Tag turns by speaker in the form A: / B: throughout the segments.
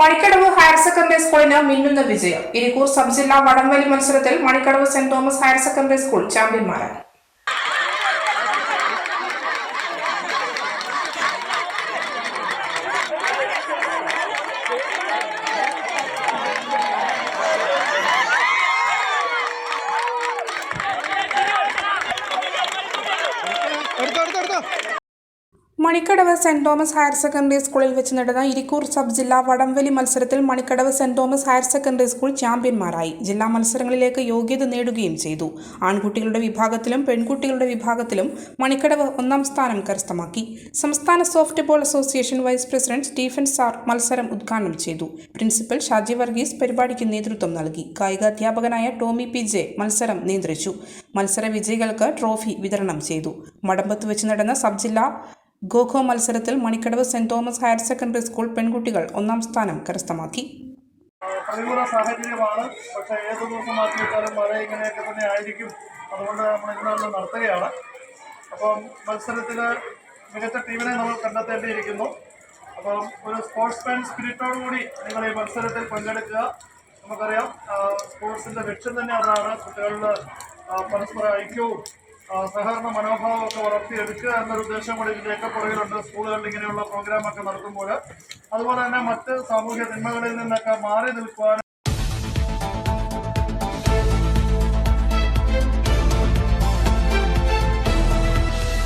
A: Manikkadavu higher secondary സ്കൂളിന് മിന്നുന്ന വിജയം. ഇരിക്കൂർ സബ് ജില്ലാ വടംവലി മത്സരത്തിൽ Manikkadavu Saint Thomas higher secondary school ചാമ്പ്യന്മാരായി.
B: എടുത്തോ എടുത്തോ എടുത്തോ.
A: Manikkadavu Saint Thomas higher secondary സ്കൂളിൽ വെച്ച് നടന്ന ഇരിക്കൂർ സബ് ജില്ലാ വടംവലി മത്സരത്തിൽ Manikkadavu Saint Thomas higher secondary school ചാമ്പ്യന്മാരായി. ജില്ലാ മത്സരങ്ങളിലേക്ക് യോഗ്യത നേടുകയും ചെയ്തു. ആൺകുട്ടികളുടെ വിഭാഗത്തിലും പെൺകുട്ടികളുടെ വിഭാഗത്തിലും മണിക്കടവ് ഒന്നാം സ്ഥാനം കരസ്ഥമാക്കി. സംസ്ഥാന softball association vice president Stephen sir മത്സരം ഉദ്ഘാടനം ചെയ്തു. പ്രിൻസിപ്പൽ ഷാജി വർഗീസ് പരിപാടിക്ക് നേതൃത്വം നൽകി. കായിക അധ്യാപകനായ ടോമി പി ജെ മത്സരം നിയന്ത്രിച്ചു. മത്സര വിജയികൾക്ക് ട്രോഫി വിതരണം ചെയ്തു. മടമ്പത്ത് വെച്ച് നടന്ന സബ് ജില്ലാ ഗോഖോ മത്സരത്തിൽ Manikkadavu Saint Thomas higher secondary school പെൺകുട്ടികൾ ഒന്നാം സ്ഥാനം കരസ്ഥമാക്കി.
C: പ്രതികൂല സാഹചര്യമാണ്. പക്ഷേ ഏത് ദിവസം മാറ്റി മഴ ഇങ്ങനെയൊക്കെ തന്നെ ആയിരിക്കും. അതുകൊണ്ട് നമ്മൾ ഇന്നാണ് നടത്തുകയാണ്. അപ്പം മത്സരത്തിൽ മികച്ച ടീമിനെ നമ്മൾ കണ്ടെത്തേണ്ടിയിരിക്കുന്നു. അപ്പം ഒരു സ്പോർട്സ്മാൻ സ്പിരിറ്റോടുകൂടി നിങ്ങൾ ഈ മത്സരത്തിൽ പങ്കെടുക്കുക. നമുക്കറിയാം സ്പോർട്സിന്റെ ലക്ഷ്യം തന്നെ അതാണ് കുട്ടികളുടെ പരസ്പര ഐക്യവും സഹകരണ മനോഭാവമൊക്കെ വളർത്തിയെടുക്കുക എന്നൊരു ഉദ്ദേശം കൂടി ഇതിന്റെയൊക്കെ പുറകിലുണ്ട്. സ്കൂളുകളിൽ ഇങ്ങനെയുള്ള പ്രോഗ്രാമൊക്കെ നടത്തുമ്പോൾ. അതുപോലെ തന്നെ മറ്റ് സാമൂഹ്യ തിന്മകളിൽ നിന്നൊക്കെ മാറി നിൽക്കുവാൻ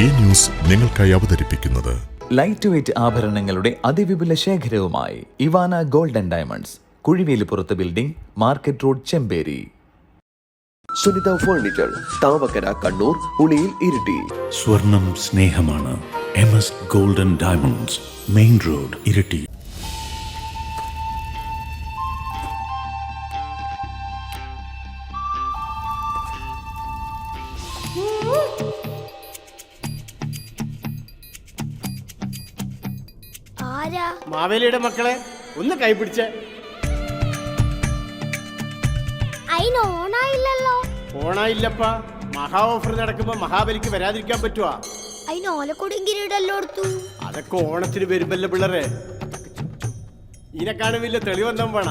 D: ഈ ന്യൂസ് നിങ്ങൾക്കായി അവതരിപ്പിക്കുന്നത്
E: ലൈറ്റ് വെയ്റ്റ് ആഭരണങ്ങളുടെ അതിവിപുല ശേഖരവുമായി Ivana golden diamonds കുഴിവേലിപ്പുറത്ത് building market road Chemperi.
F: Sunitha furniture Thavakkara Kannur Uliyil Iritty.
G: സ്വർണം സ്നേഹമാണ്. M S golden diamonds main road Iritty.
H: ആരാ?
B: മാവേലിയുടെ മക്കളെ ഒന്ന് കൈപിടിച്ച്
H: ഓണായില്ലല്ലോ.
B: ഓണായില്ലപ്പാ മഹാ ഓഫർ നടക്കുമ്പോ മഹാബലിക്ക് വരാതിരിക്കാൻ പറ്റുവാ.
H: അയിന് ഓലക്കൊടും കിരീടല്ലോ എടുത്തു
B: അതൊക്കെ ഓണത്തിന് വരുമ്പല്ലോ പിള്ളേരെ. ഇനെ വലിയ തെളിവെന്താ വേണ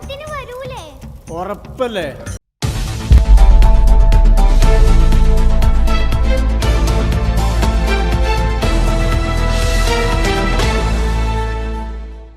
B: ഉറപ്പല്ലേ?